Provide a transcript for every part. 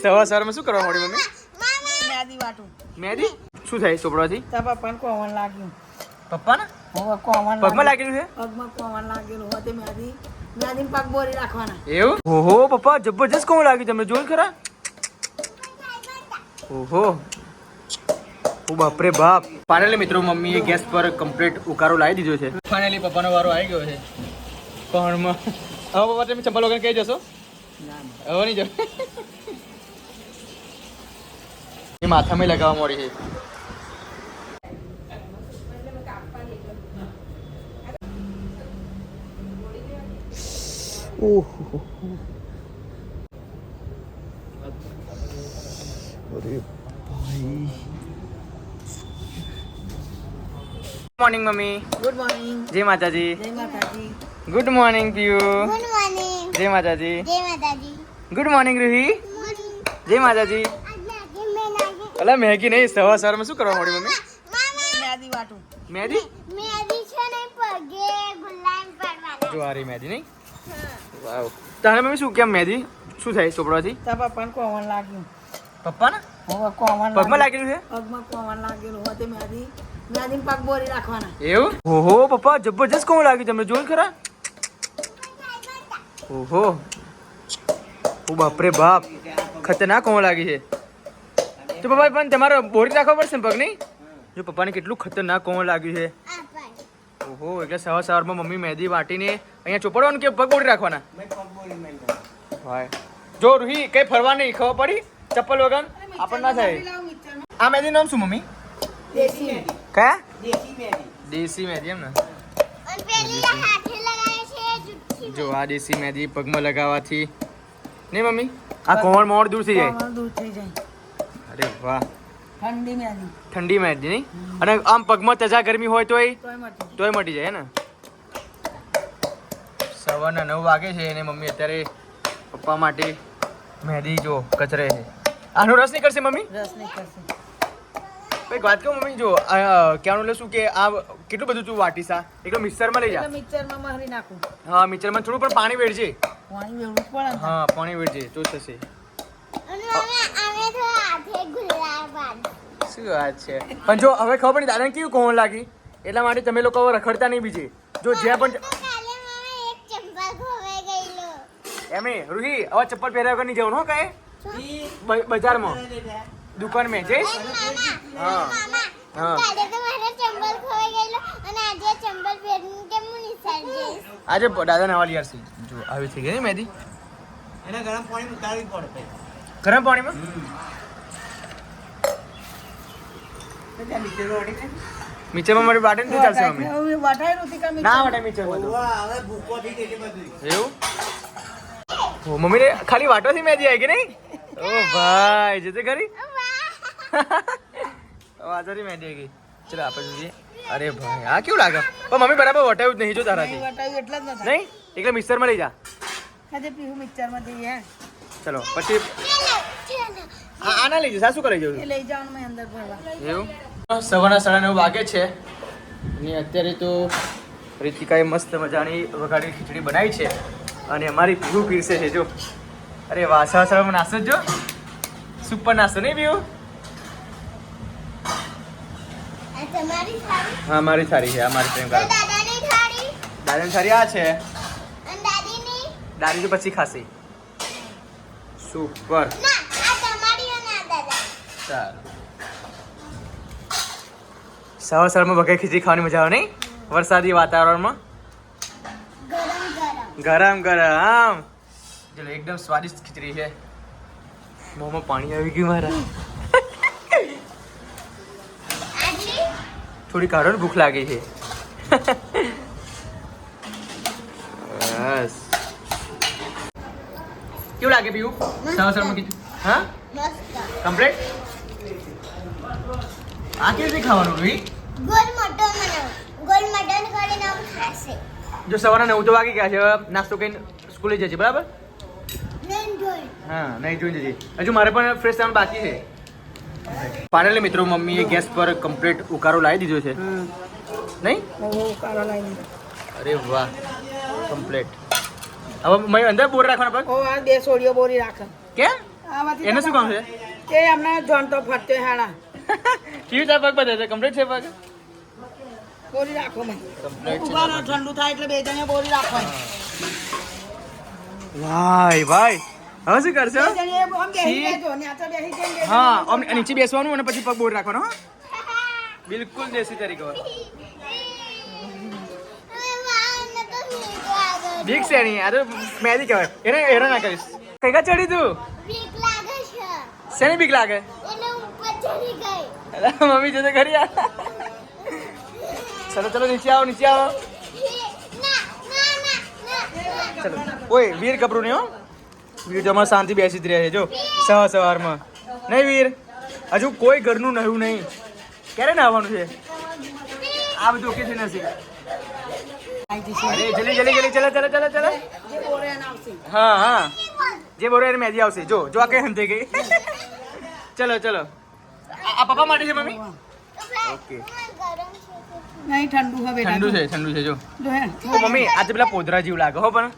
સવાર સવારમાં શું કરવા મળી મમ્મી? મેદી વાટું. મેદી? શું થાય ચોપડવાથી તાર પપ્પાને કોમન લાગ્યું. પપ્પાને? હવે કોમન પગમાં લાગેલું છે? પગમાં કોમન લાગેલું. હોય તે મ્યાદી મ્યાદીને પગ બોરી રાખવાના. એવું? ઓહો પપ્પા જબરજસ્ત કોણ લાગ્યું તમને. જોયું ખરા? ઓહો. ઓ બાપરે બાપ. ફાઇનલી મિત્રો મમ્મીએ ગેસ પર કમ્પ્લીટ ઉકારો લાવી દીધો છે. ફાઇનલી પપ્પાનો વારો આવી ગયો છે. કોણમાં હવે પપ્પા તમે ચંપલ વગર કહી જશો? હવે નહીં જાવ એ માથામાં લગાવવા મળી છે. ઓહો. અરે ભાઈ મોર્નિંગ મમ્મી ગુડ મોર્નિંગ જય માતાજી. જય Mataji. Good morning Piyu good morning જય માતાજી. જય માતાજી. ગુડ મોર્નિંગ રૂહી જય માતાજી. અલા મેગી નહીં સવાર સવારમાં શું કરવા મળી મમ્મી? મેદી વાટું. મેદી મેદી છે ને પગે ગુલામ પડવાના. જો આ મેદી નહીં? વાવ. તારે મમ્મી શું કેમ મેદી શું થાય ચોપડવાથી તાર પપ્પાને કોવન લાગ્યું. પપ્પાને? હવે કોવન પગમાં લાગેલું છે? પગમાં કોવન લાગેલું હોય તે મ્યાદી મ્યાદીને પગ બોરી રાખવાના. એવું? ઓહો પપ્પા જબરજસ્ત કોણ લાગ્યું તમને. જોયું ખરા? ઓહો. ઓ બાપરે બાપ. ખતરનાક કોણ લાગી છે. તો પપ્પા પણ તમારે બોરી રાખવો પડશે ને પગની? જો પપ્પાને કેટલું ખતરનાક કોણ લાગ્યું છે. ઓહો એટલે સવાર સવારમાં મમ્મી મહેંદી વાટીને અહીંયા ચોપડવાનું કે પગ બોરી રાખવાના? ભાઈ. જો રૂહી કઈ ફરવા નહીં ખબર પડી? ચપ્પલ વગર? આપણને ના થાય. આ મહેંદી નામ શું મમ્મી? દેશી કયા દેશી મહેંદી. એમ ને? જો આ દેશી મહેંદી પગમાં લગાવવાથી નહીં મમ્મી? આ કોમળ મોડ દૂર થઈ જાય. દૂર થઈ જાય. અરે વાહ. ઠંડી મહેંદી નહીં? અને આમ પગમાં તજા ગરમી હોય તોય? તોય મટી જાય. ને? સવારના નવ વાગે છે અને મમ્મી અત્યારે પપ્પા માટે મહેંદી જો કચરે છે. આનો રસ નહીં કરશે મમ્મી? રસ નહીં કરશે ભાઈ વાત કહું મમ્મી જો ક્યાંનું એટલે શું કે આ કેટલું બધું તું વાટી સા? એકદમ મિક્સરમાં લઈ જા. મિક્સરમાં મારી નાખું. હા મિક્સરમાં થોડું પણ પાણી વેડજે. પાણી વેડવું પડે હા પાણી વેડજે તો થશે અને અમે અમે તો હાથે ગુલાબ બાંધ શું વાત છે? પણ જો હવે ખબર પડી દાદાને કેવું કોણ લાગી? એટલા માટે તમે લોકો હવે રખડતા નહીં બીજે. જો જ્યાં પણ કાલે મામા એક ચંપલ ખોવાઈ ગયેલો. એમ નહીં રૂહી હવે ચપ્પલ પહેર્યા વગર નહીં જવું હો કાંઈ? બ- બજારમાં. દુકાન મેં જઈશ હા. મામા હા. કાલે તો મારો ચંપલ ખોવાઈ ગયેલો અને આજે ચંપલ પહેરીને કેમ હું નિશાળ જઈશ? આજે દાદા નવા લિયાર છે જો આવી થઈ ગઈ ને મેદી? એને ગરમ પાણી ઉતારવી પડે. ગરમ પાણીમાં? ત્યાં નીચેનો અડી ને મિક્સરમાં મારી બાટે ને ચાલશે મમ્મી હવે વટાઈ નહોતી કે ના મિક્સરમાં? વાટે મિક્સરમાં તો. ઓવા હવે ભૂકો થઈ ગઈ છે બધું એવું ઓ મમ્મીને ખાલી વાટવાથી મેદી આવી કે નહીં ઓ ભાઈ જતે ખરી વાટવાથી મેદી આવી ગઈ ચલો આપણે જોઈએ અરે ભાઈ આ કેવું લાગે પણ મમ્મી બરાબર વટાયું જ નહીં જો નહીં તારાથી વટાયું એટલે જ ન થાય નહીં એટલે મિક્સરમાં લઈ જા આજે પીવું મિક્સરમાં જઈએ ચલો પછી ચલો આ આના લઈ જશે શું કરી જવું લઈ જવાનું મેં અંદર ભરવા. એવું? સવારના સાડા નવ વાગે છે. અને અત્યારે તો રીતિકાએ મસ્ત મજાની વઘાડી ખીચડી બનાવી છે. અને અમારી પીવું પીરસે છે જો. અરે વાસા વાસા નાસ્તો જ જો. સુપર નાસ્તો નહીં પીવું આ હા મારી સારી છે આ મારી પ્રેમ કાર્ડ દાદાની સારી આ છે. અને દાદી તો પછી ખાસી સુપર ના આ તમારી અને આ દાદા સારું સવાર સવારમાં વઘારી ખીચડી ખાવાની મજા આવે નહીં વરસાદી વાતાવરણમાં ગરમ ગરમ ગરમ ગરમ ચલો એકદમ સ્વાદિષ્ટ ખીચડી છે મોંમાં પાણી આવી ગયું મારા આટલી થોડી કાઢો ને ભૂખ લાગી છે બસ કેવું લાગે પીવું સવાર સવારમાં કીધું હા મસ્ત કમ્પ્લીટ આ કેવી ખાવાનું રૂહી ગોલ મટન મને ગોલ મટન કરીને આમ ખાશે. જો સવારે નવ તો વાગી ગયા છે હવે નાસ્તો કરીને સ્કૂલે જજે બરાબર? નહીં જોઈ. હા નહીં જોઈ જજે. હજુ મારે પણ ફ્રેશ થવાનું બાકી છે. ફાઇનલી મિત્રો મમ્મીએ ગેસ પર કમ્પ્લીટ ઉકારો લાવી દીધો છે. નહીં? બહુ લાવી દીધો. અરે વાહ કમ્પ્લીટ હવે મેં અંદર બોર રાખવાના પર? ઓ આ બે સોડીઓ બોરી રાખે. કે એને શું કામ છે? તે અમને જોનતો ફરતે હાડા કેવી ચા પગ બતાવે છે? કમ્પ્લીટ છે પગ બોરી રાખો મેં ઊભા ઠંડુ થાય એટલે બે જણે બોરી રાખો. ભાઈ ભાઈ. હવે શું કરશો? હા નીચે બેસવાનું અને પછી પગ બોર રાખવાનો બિલકુલ દેશી તરીકે ભીખ બીક છે નહીં આ તો મેદી કહેવાય. એને હેરાન ના કરીશ. કઈ કા ચડી તું? શેની બીક લાગે એટલે ઉપર ચડી ગઈ અલા, મમ્મી જતો ખરી ચલો ચલો, નીચે આવો નીચે આવો. ના ના ના ના ચલો. ઓય, વીર ગભરું નહીં હો. વીર તો અમારે શાંતિ બેસી જ રહ્યા છે, જો. સવાર સવારમાં. નહીં વીર? હજુ કોઈ ઘરનું નવું નહીં. ક્યારે આવવાનું છે? આ બધું ઓકે છે નથી જલ્દી જલ્દી જલ્દી, ચલો ચલો ચલો ચલો. હા હા. જે બોરો એને મેદી આવશે, જો. જો આ કઈ હંતે ગઈ. ચલો ચલો. આ પપ્પા માટે છે મમ્મી? ઓકે. નહીં ઠંડુ હવે ઠંડુ છે ઠંડુ છે જો. જો હે. મમ્મી આજે પેલા પોદરા જેવું લાગે હો પણ.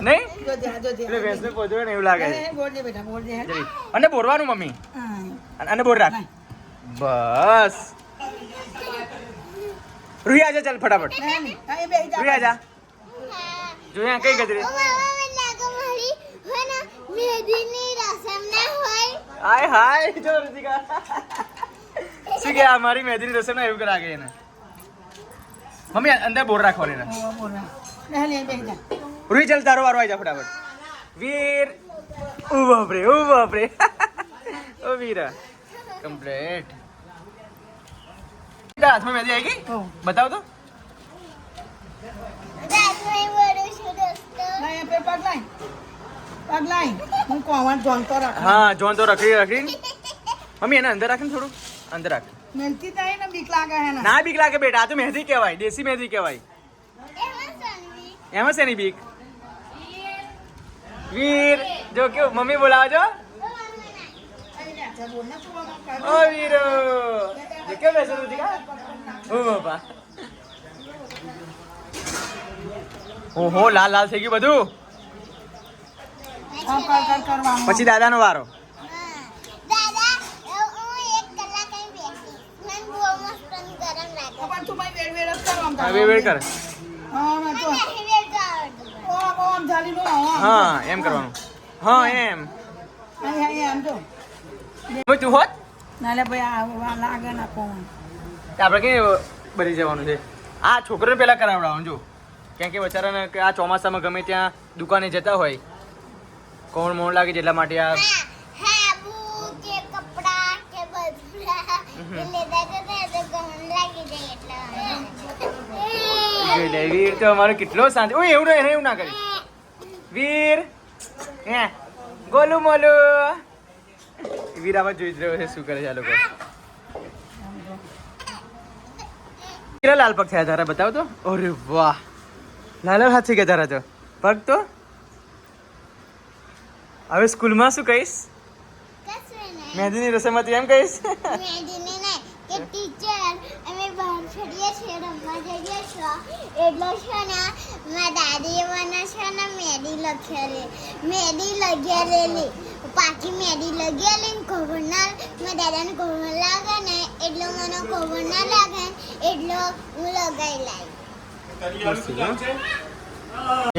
નહીં? જો જ્યાં જો એટલે વેસને પોદરો ને એવું લાગે. છે બોલજે બેટા બોલજે હે. અને બોરવાનું મમ્મી? હા. અને- બોર રાખ. બસ. રૂહી આજા ચાલ ફટાફટ. રૂહી આજા. જો અહીંયા કઈ ગજરી? મેદીની હોય હાય જો ઋતિકા શું કે આ મારી મહેંદીની રસમ ના એવું કરાગે એને? મમ્મી અંદર બોર રાખવાની એને. રૂહી ચાલ તારો વારો આવી જા ફટાફટ. વીર ઓ બાપરે ઓ બાપરે ઓ વીરા કમ્પ્લીટ હાથમાં મહેંદી આવી ગઈ. બતાવ તો. વડું છું દોસ્તો નહીં, એ પે પગ લાય. પગ લાય. હું કોવાન જોનતો રાખું. હા મમ્મી એને અંદર રાખીને થોડું અંદર રાખ ને બીક લાગે હે ના બીક લાગે બેટા આ તો મહેંદી કહેવાય દેશી મહેંદી કહેવાય એમાં શેની બીક વીર જો કેવું મમ્મી બોલાવજો. ઓ વીરો બેસો ઓ બાપા ઓહો લાલ લાલ થઈ ગયું બધું આમ કર કર કરવાનું. પછી દાદાનો વારો. હા. એમ કરવાનું. હા એમ. તું. હોત? આપણે કે બધી જવાનું છે? આ છોકરીને પહેલા કરાવડાવવાનું જો. કેમ કે બચારાને આ ચોમાસામાં ગમે ત્યાં દુકાને જતા હોય કોણ મોણ લાગે છે એટલા માટે આ વીર તો અમારો કેટલો શાંતિ ઓય એવું નહીં, એવું ના કરી. વીર હે ગોલું મોલું. વીર આમાં જોઈ જ રહ્યો છે શું કરે છે આ લોકો. કેટલા લાલ પગ થયા તારા બતાવ તો. અરે વાહ. લાલ લાલ હાથ થઈ ગયા તારા તો? પગ તો? હવે સ્કૂલમાં શું કહીશ? મહેંદીની રસમ હતી એમ કહીશ? કે ટીચર અમે બહાર ફરીએ છીએ રમવા જઈએ છો એટલે છે ને મારા દાદીએ મને છે ને મેદી લખેલી. મેદી લગેલી પાછી મેદી લગેલી ને ખબર ના મારા દાદાને ખબર લાગે ને એટલો મને ખબર ના લાગે ને હું લગાવી લાવી.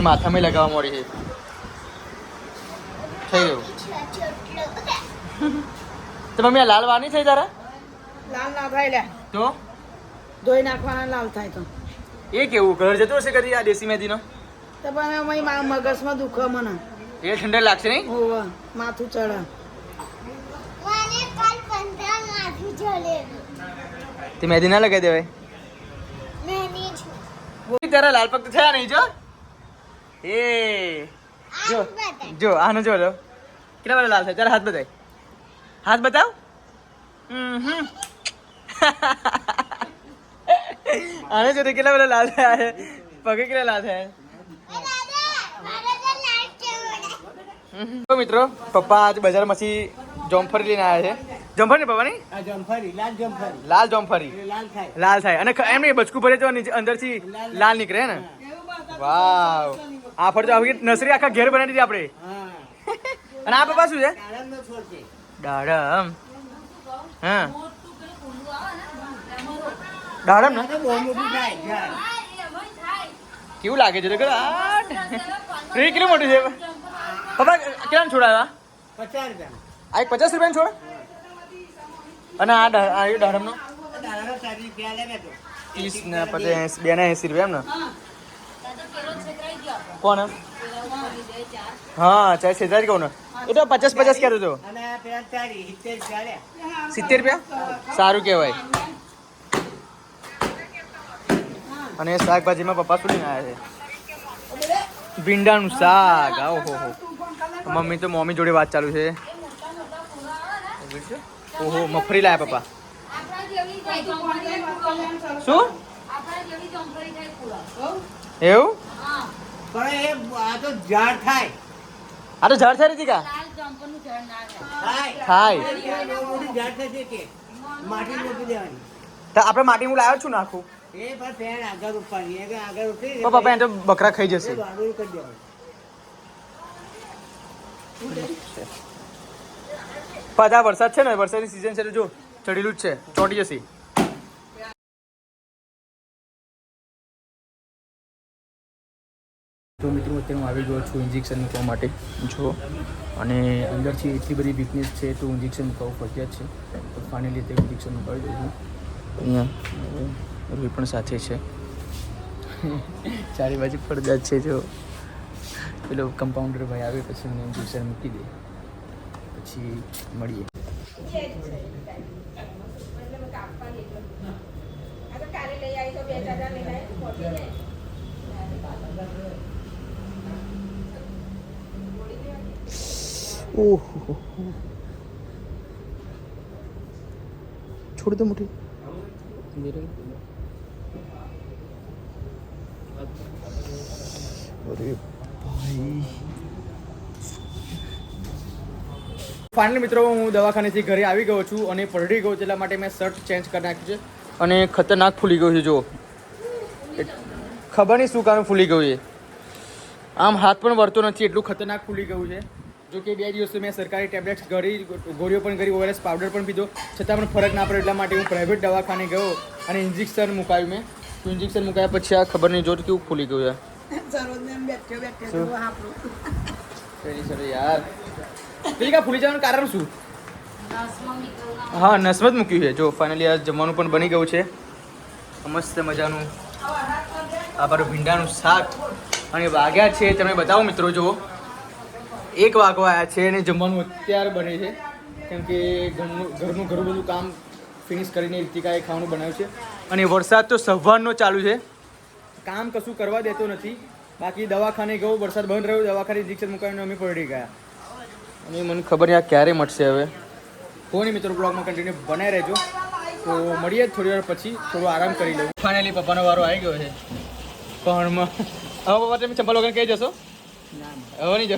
માથામાં લગાવવા મળી છે. થઈ ગયું. તો મમ્મી આ લાલ વાની થઈ તારા? લાલ ના થાય લે. તો? ધોઈ નાખવાના લાલ થાય તો. એ કેવું ઘર જતું હશે કદી આ દેશી મહેંદીનો તો પણ અમે મારા મગજમાં દુખે મને. એ ઠંડક લાગશે નહીં? હોવે માથું ચડે. મને કાલ પંદર માથું ચડે. તે મહેંદી ના લગાવી દેવાય. છું તારા લાલ પગ તો થયા નહીં જો. એ જો. જો આનો જો લો. કેટલા બધા લાલ થાય તારા હાથ બતાય. હાથ બતાવ. આને જો કેટલા બધા લાલ થયા છે પગે કેટલા લાલ થયા મિત્રો પપ્પા આજ બજારમાંથી જોમફરી લઈને આવ્યા છે. જોમફર ને પપ્પા નહીં આ જમફરી લાલ જમફરી. લાલ જોમફરી. લાલ થાય. અને એમ નહીં બચકું ભરે તો અંદરથી લાલ નીકળે ને? વાવ. આ ફર તો આવી નર્સરી આખા ઘેર બનાવી દીધી આપણે. હા. અને આ પપ્પા શું છે? દાડમનો છોડ છે. દાડમ. હા. દાડમ ને. કેવું લાગે છે ટ્રી કેટલું મોટું છે? પપ્પા કેટલા છોડાવ્યા પચાસ રૂપિયા આ એક પચાસ રૂપિયા છોડ? અને આ દાડમનો? દાડાનો ચાલીસ રૂપિયા લે તો ત્રીસ ને પચાસ બે ને એસી રૂપિયા એમ ને? કોણ હા ચાર સેજા જ કહું ને. એ તો. પચાસ પચાસ સિત્તેર રૂપિયા સિત્તેર રૂપિયા? સારું કહેવાય. અને શાકભાજીમાં પપ્પા શું લઈને આવ્યા છે? ભીંડાનું શાક. આવો હો હો મમ્મી તો મમ્મી જોડે વાત ચાલુ છે. ઓહો મફરી લાયા પપ્પા. શું? એવું? પણ એ આ તો ઝાડ થાય. આ તો ઝાડ છે હતી કા થાય તો આપણે માટી હું લાવ્યો છું ને આખું? એ પણ પેન આગળ ઉપવાની એ કે આગળ ઉપરી તો પપ્પા એને તો બકરા ખાઈ જશે. પાછા વરસાદ છે ને વરસાદની સિઝન છે તો જો ચડેલું જ છે ચોટી જશે. તો મિત્રો, અત્યારે હું આવી ગયો છું ઇન્જેક્શન મૂકવા માટે. જો, અને અંદરથી એટલી બધી વીકનેસ છે તો ઇન્જેક્શન મૂકવું ફરજિયાત છે. તો ફાઇનલી તે ઇન્જેક્શન મૂકાવી દઉં અહીંયા રોહિત પણ સાથે છે. ચારે બાજુ ફરજિયાત છે, જો. પેલો કમ્પાઉન્ડર ભાઈ આવે, પછી મને ઇન્જેક્શન મૂકી દે. પછી મળીએ. ઓહો છોડ દો મુઠી ફાઇનલી મિત્રો, હું દવાખાનેથી ઘરે આવી ગયો છું અને પલટી ગયો એટલા માટે મેં શર્ટ ચેન્જ કરી નાખ્યું છે. અને ખતરનાક ફૂલી ગયું છે જો ખબર નહીં શું કારણ ફૂલી ગયું છે. આમ હાથ પણ વળતો નથી, એટલું ખતરનાક ફૂલી ગયું છે. જો કે બે દિવસ મેં સરકારી ટેબ્લેટ્સ ગળી ગોળીઓ પણ કરી ઓઆરએસ પાવડર પણ પીધો. છતાં પણ ફરક ના પડ્યો એટલા માટે હું પ્રાઇવેટ દવાખાને ગયો અને ઇન્જેક્શન મુકાયું મેં. તો ઇન્જેક્શન મુકાયા પછી આ ખબર નહીં જો કેવું ખુલી ગયું છે યાર. પેલી કા ફૂલી જવાનું કારણ શું? હા નસમત મૂક્યું છે. જો ફાઇનલી આ જમવાનું પણ બની ગયું છે. મસ્ત મજાનું. આ ભીંડાનું શાક. અને વાગ્યા છે. તમે બતાવો મિત્રો જુઓ. એક વાગવા આવ્યા છે અને જમવાનું અત્યારે બને છે. કેમ કે ઘરનું ઘરનું ઘરું બધું કામ ફિનિશ કરીને રીતિકાએ ખાવાનું બનાવ્યું છે. અને વરસાદ તો સવારનો ચાલુ છે. કામ કશું કરવા દેતો નથી. બાકી દવાખાને ગયો, વરસાદ બંધ રહ્યો, દવાખાને ઇન્જેક્શન મુકાવીને અમે પડી ગયા. અને મને ખબર નહીં આ ક્યારે મળશે હવે. કોઈ મિત્રો બ્લોગમાં કન્ટિન્યુ બનાવી રહેજો. તો મળીએ થોડી વાર પછી, થોડો આરામ કરી લઉં. ફાઇનલી પપ્પાનો વારો આવી ગયો છે. પણ હવે પપ્પા, તમે ચંપલ વગર કહી જશો? હવે નહીં જો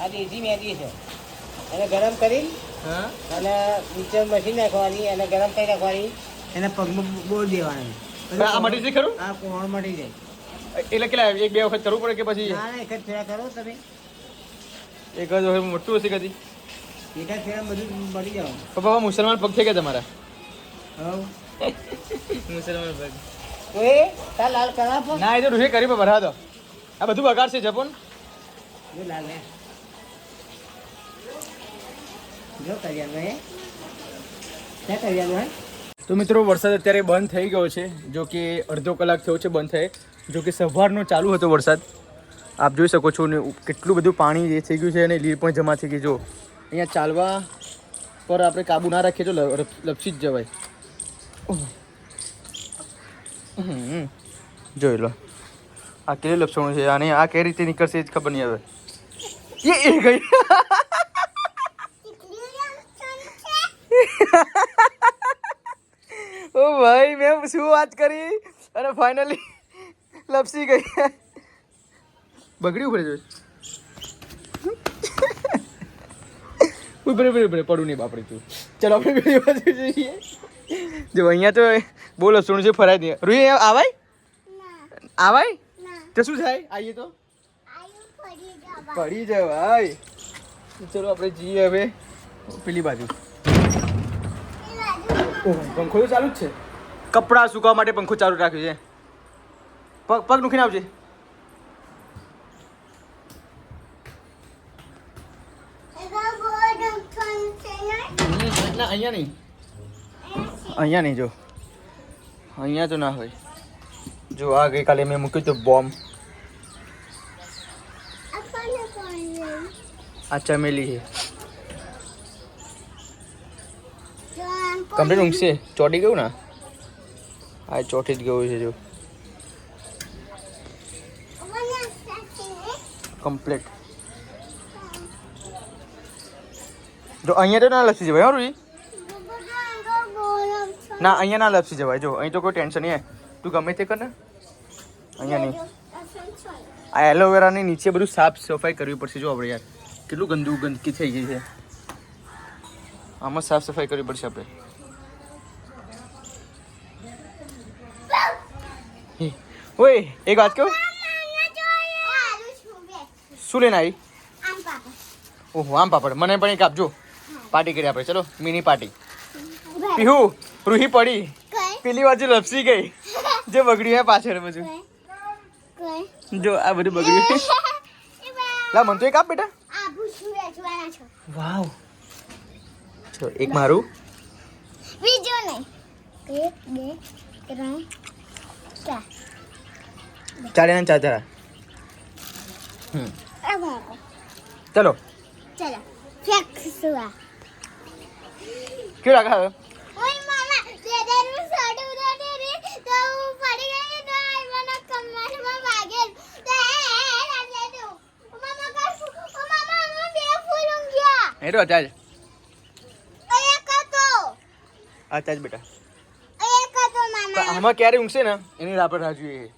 આ દેશી મેગી છે. એને ગરમ કરી હા? અને નીચે મશીન નાખવાની અને ગરમ કરી નાખવાની. એને પગમાં બોળ દેવાની આ મટી જાય ખરું? આ કોણ મટી જાય એટલે કેટલા એક બે વખત કરવું પડે કે પછી? ના ના એક જ ફેરા કરો તમે. એક જ વખત મોટું હશે કદી. એક જ ફેરા બધું મળી જવાનું. પપ્પા મુસલમાન પગ છે કે તમારા? હા મુસલમાન પગ. ઓએ તાર લાલ કરા પર. ના એ તો રૂહે કરી ભરા દો આ બધું બગાડશે જપોન. જો લાલ જો ક્યાં તો મિત્રો વરસાદ અત્યારે બંધ થઈ ગયો છે જો કે અડધો કલાક થયો છે બંધ થાય. જો કે સવારનો ચાલુ હતો વરસાદ. આપ જોઈ શકો છો ને કેટલું બધું પાણી જે થઈ ગયું છે અને લીર પણ જમા થઈ ગઈ. જો અહીંયા ચાલવા પર આપણે કાબુ ના રાખીએ તો લપસી જ જવાય. જોઈ લો. આ કેવી લપસણું છે? અને આ કઈ રીતે નીકળશે જ ખબર નહીં હવે. એ એ ગઈ. ઓ ભાઈ મેં શું વાત કરી? અને ફાઇનલી લપસી ગઈ. બગડ્યું પડે જોઈ. ઉભરે ઉભરે, પડું નહીં બાપડી તું. ચાલો, આપણે બીજી બાજુ જઈએ. જો, અહીંયા તો બહુ લસણ છે ફરાય દે રૂઈ અહીંયા આવાય? આવાય? તો શું થાય? આવીએ તો. પડી જાય ભાઈ જવાય. ચલો આપણે જઈએ હવે પેલી બાજુ. પંખો તો ચાલુ જ છે. કપડાં સુકવવા માટે પંખો ચાલુ રાખ્યો છે. પગ પગ દુખીને આવજે. અહીંયા નહીં. અહીંયા નહીં જો. અહીંયા તો ના હોય. જો આ ગઈકાલે મેં મૂક્યું હતું બોમ્બ. આ ચમેલી છે. કમ્પ્લીટ ઊંઘશે? ચોટી ગયું ને? હા ચોટી જ ગયું છે જો. કમ્પ્લીટ. જો અહીંયા તો ના લસી જવાય હો રૂહી ના અહીંયા ના લપસી જવાય. જો અહીં તો કોઈ ટેન્શન નહીં તું ગમે તે કર ને. અહીંયા નહીં. આ એલોવેરાની નીચે બધું સાફ સફાઈ કરવી પડશે. જો આપણે યાર કેટલું ગંદુ ગંદકી થઈ ગઈ છે. આમાં સાફ સફાઈ કરવી પડશે આપણે. ઓય એક વાત કહું શું લઈને આવી? ઓહો આમ પાપડ. મને પણ એક આપજો પાર્ટી કરી આપણે ચલો મિની પાર્ટી પીહુ. રૂહી પડી. પેલી બાજુ લપસી ગઈ. જે બગડ્યું હે પાછળ બધું જો આ બધું બગડ્યું. લા મને તો એક આપ બેટા. વાવ. જો એક મારું. બીજો નહીં. એક બે ત્રણ ચાર. ચાર એના ચાર ચાર હમ. ચલો. ચલો. ફેંકશું આ. કેવું લાગે હવે ઓય મામા દેદાનું સાડું ઉડાડે રે તો હું પડી ગઈ તો આઈવાના કમરમાં વાગેલ તો એ રાજે દો મામા કાશું ઓ મામા અમે બે ફૂલ ઊંઘ્યા ચાલ. એક હતો. બેટા. આમાં ક્યારે ઊંઘશે ને? એની રાપડ રાહ જોઈએ.